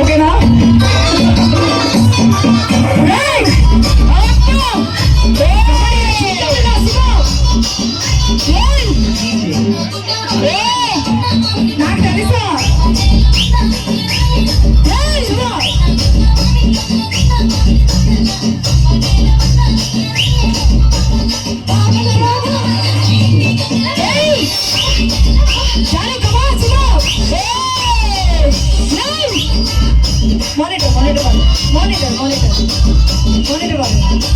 ¿Por qué no? monitor, monitor, monitor, monitor, monitor, monitor.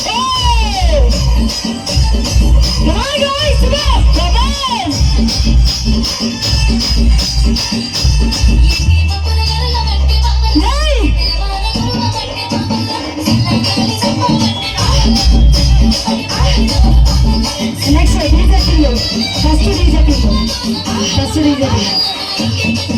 Hey! Come on, guys, come on, come on! Hey! Next one, these are people. First two, these are people. First two, these are people.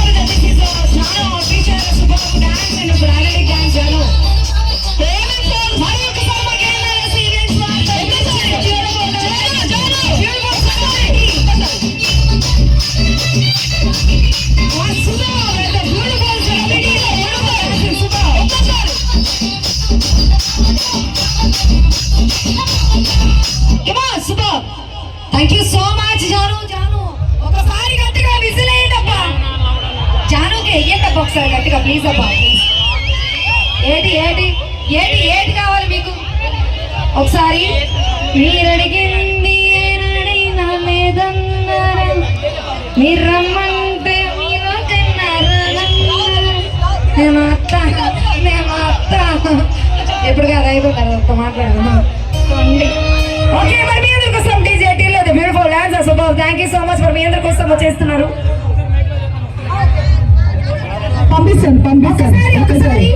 Thank you so much Janu Janu ఒకసారి గట్టిగా whistle వేయండప్పా జానుకి వెయ్యేటప్ప ఒకసారి గట్టిగా please అప్ప ఏది ఏది? ఏటి ఏది కావాలి మీకు? ఒకసారి. మీరు అడిగింది ఏనాడైనా లేదన్నారా మీరు రమ్మంటే మీలో కన్నారా అత్త ఎప్పుడు కాదు అయిపోతారు మాట్లాడదాం ఓకే మరి మీ అందరి DJ super thank you so much మరి మీ అందరి కోసం చేస్తున్నారు. పంపిస్తాను పంపిస్తాను.